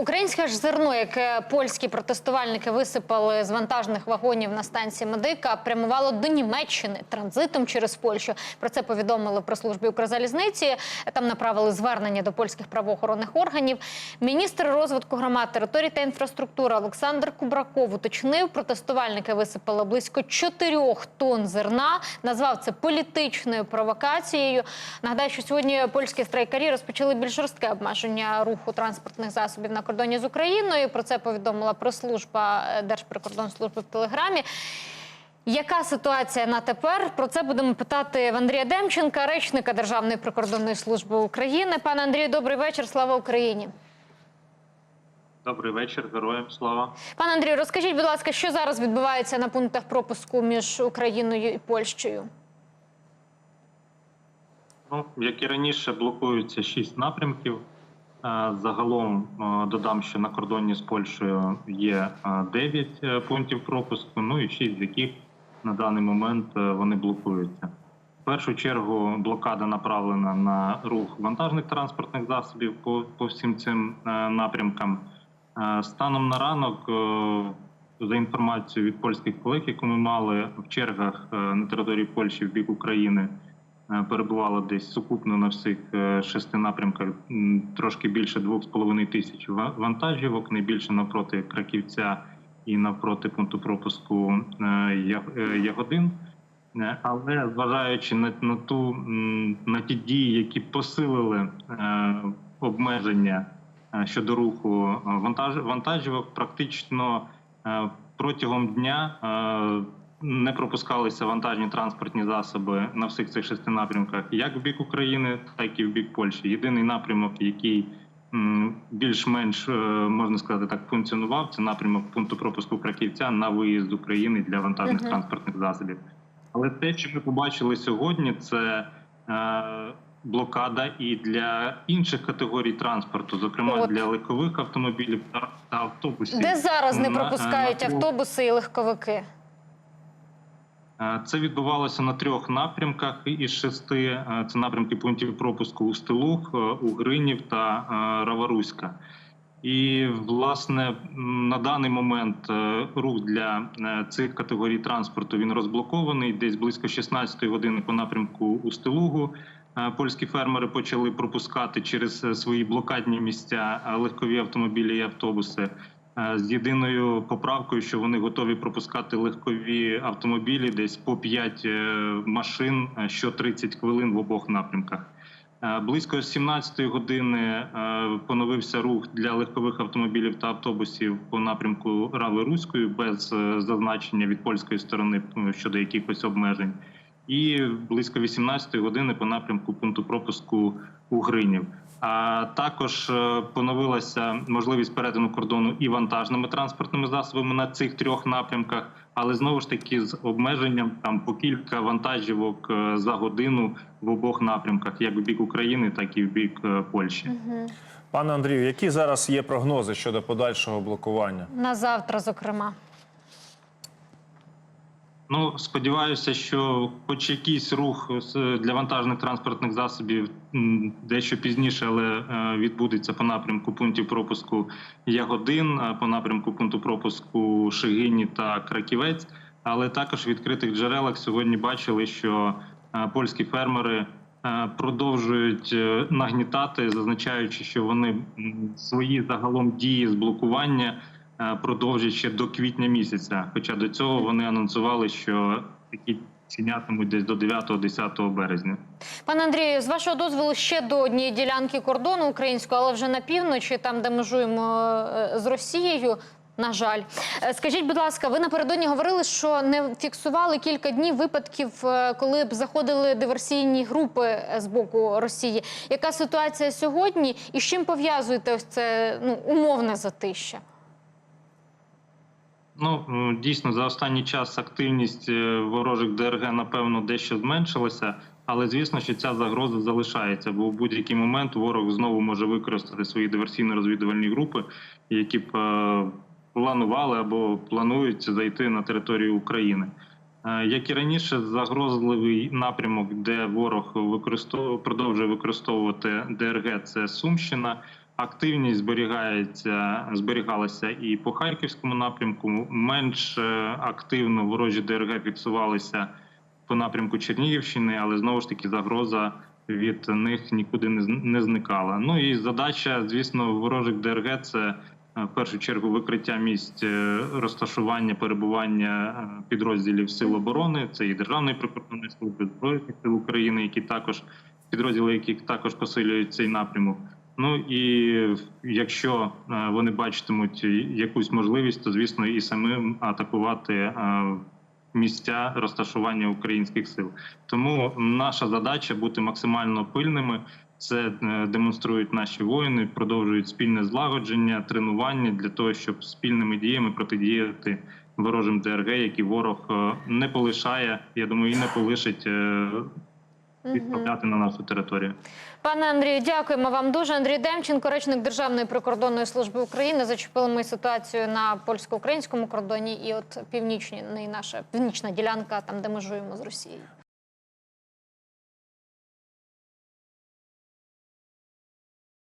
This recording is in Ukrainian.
Українське ж зерно, яке польські протестувальники висипали з вантажних вагонів на станції Медика, прямувало до Німеччини транзитом через Польщу. Про це повідомили про службі Укрзалізниці. Там направили звернення до польських правоохоронних органів. Міністр розвитку громад, територій та інфраструктури Олександр Кубраков уточнив, протестувальники висипали близько 4 тонн зерна. Назвав це політичною провокацією. Нагадаю, що сьогодні польські страйкарі розпочали більш жорстке обмеження руху транспортних засобів на кордоні з Україною. Про це повідомила прес-служба е, Держприкордонслужби в Телеграмі. Яка ситуація на тепер? Про це будемо питати в Андрія Демченка, речника Державної прикордонної служби України. Пане Андрію, добрий вечір. Слава Україні. Добрий вечір, героям слава. Пане Андрію, розкажіть, будь ласка, що зараз відбувається на пунктах пропуску між Україною і Польщею? Ну, як і раніше, блокуються шість напрямків. Е, Загалом е, додам, що на кордоні з Польщею є е, дев'ять е, пунктів пропуску, ну і шість з яких на даний момент вони блокуються. В першу чергу блокада направлена на рух вантажних транспортних засобів по, по всім цим напрямкам. Станом на ранок, за інформацією від польських колег, яку ми мали в чергах на території Польщі в бік України, перебувало десь сукупно на всіх е, шести напрямках трошки більше 2,5 тисяч ва- вантажівок, найбільше навпроти Краківця і навпроти пункту пропуску е, е, Ягодин. Е, Але зважаючи на, на ту на ті дії, які посилили е, обмеження е, щодо руху е, вантаж, вантажівок, практично е, протягом дня е, не пропускалися вантажні транспортні засоби на всіх цих шести напрямках, як в бік України, так і в бік Польщі. Єдиний напрямок, який більш-менш е, можна сказати так функціонував, це напрямок пункту пропуску Краківця на виїзд з України для вантажних Мгм. транспортних засобів. Але те, що ми побачили сьогодні, це е, блокада і для інших категорій транспорту, зокрема От. для легкових автомобілів та, та автобусів. Де зараз не пропускають на- автобуси і легковики? Е, Це відбувалося на трьох напрямках із шести. Е, Це напрямки пунктів пропуску у Стилух, е, Угринів та Раваруська. І власне на даний момент рух для цих категорій транспорту він розблокований. Десь близько 16 години по напрямку у Стилугу. Польські фермери почали пропускати через свої блокадні місця легкові автомобілі і автобуси з єдиною поправкою, що вони готові пропускати легкові автомобілі десь по 5 машин е, що 30 хвилин в обох напрямках. Е, Близько 17 години е, поновився рух для легкових автомобілів та автобусів по напрямку Рави Руської без е, зазначення від польської сторони е, щодо якихось обмежень. І близько 18 години по напрямку пункту пропуску Угринів. А також е, поновилася можливість перетину кордону і вантажними транспортними засобами на цих трьох напрямках, але знову ж таки з обмеженням там по кілька вантажівок е, за годину в обох напрямках, як в бік України, так і в бік е, Польщі. Пане Андрію, які зараз є прогнози щодо подальшого блокування? На завтра, зокрема. Ну сподіваюся, що хоч якийсь рух для вантажних транспортних засобів дещо пізніше, але е, відбудеться по напрямку пунктів пропуску Ягодин, а по напрямку пункту пропуску Шигині та Краківець. Але також в відкритих джерелах сьогодні бачили, що е, польські фермери е, продовжують е, нагнітати, зазначаючи, що вони свої загалом дії з блокування е, продовжать ще до квітня місяця. Хоча до цього вони анонсували, що такі цінятимуть десь до 9-10 березня. Пане Андрію, з вашого дозволу ще до однієї ділянки кордону українського, але вже на півночі, там де межуємо е, з Росією. На жаль, Е, скажіть, будь ласка, ви напередодні говорили, що не фіксували кілька днів випадків, е, коли б заходили диверсійні групи е, з боку Росії. Яка ситуація сьогодні, і з чим пов'язуєте це ну умовне затища? Ну дійсно за останній час активність е, ворожих ДРГ напевно дещо зменшилася, але звісно, що ця загроза залишається, бо в будь-який момент ворог знову може використати свої диверсійно-розвідувальні групи, які б е, планували або планують зайти на територію України. Е, Як і раніше, загрозливий напрямок, де ворог використовує продовжує використовувати ДРГ, це Сумщина. Активність зберігається, зберігалася і по харківському напрямку. Менш е, активно ворожі ДРГ фіксувалися по напрямку Чернігівщини, але знову ж таки загроза від них нікуди не зникала. Ну і задача, звісно, ворожих ДРГ це е, в першу чергу викриття місць е, розташування перебування підрозділів сил оборони. Це і Державної прикордонної служби збройних сил України, які також підрозділи, які також посилюють цей напрямок. Ну і якщо е, вони бачитимуть якусь можливість, то звісно і самим атакувати е, місця розташування українських сил. Тому наша задача бути максимально пильними. Це е, демонструють наші воїни, продовжують спільне злагодження, тренування для того, щоб спільними діями протидіяти ворожим ДРГ, які ворог не полишає. Я думаю, і не полишить відправляти на нашу територію. Пане Андрію, дякуємо вам дуже. Андрій Демченко, речник Державної прикордонної служби України, зачепили ми ситуацію на польсько-українському кордоні і от північні наша північна ділянка, там де межуємо з Росією.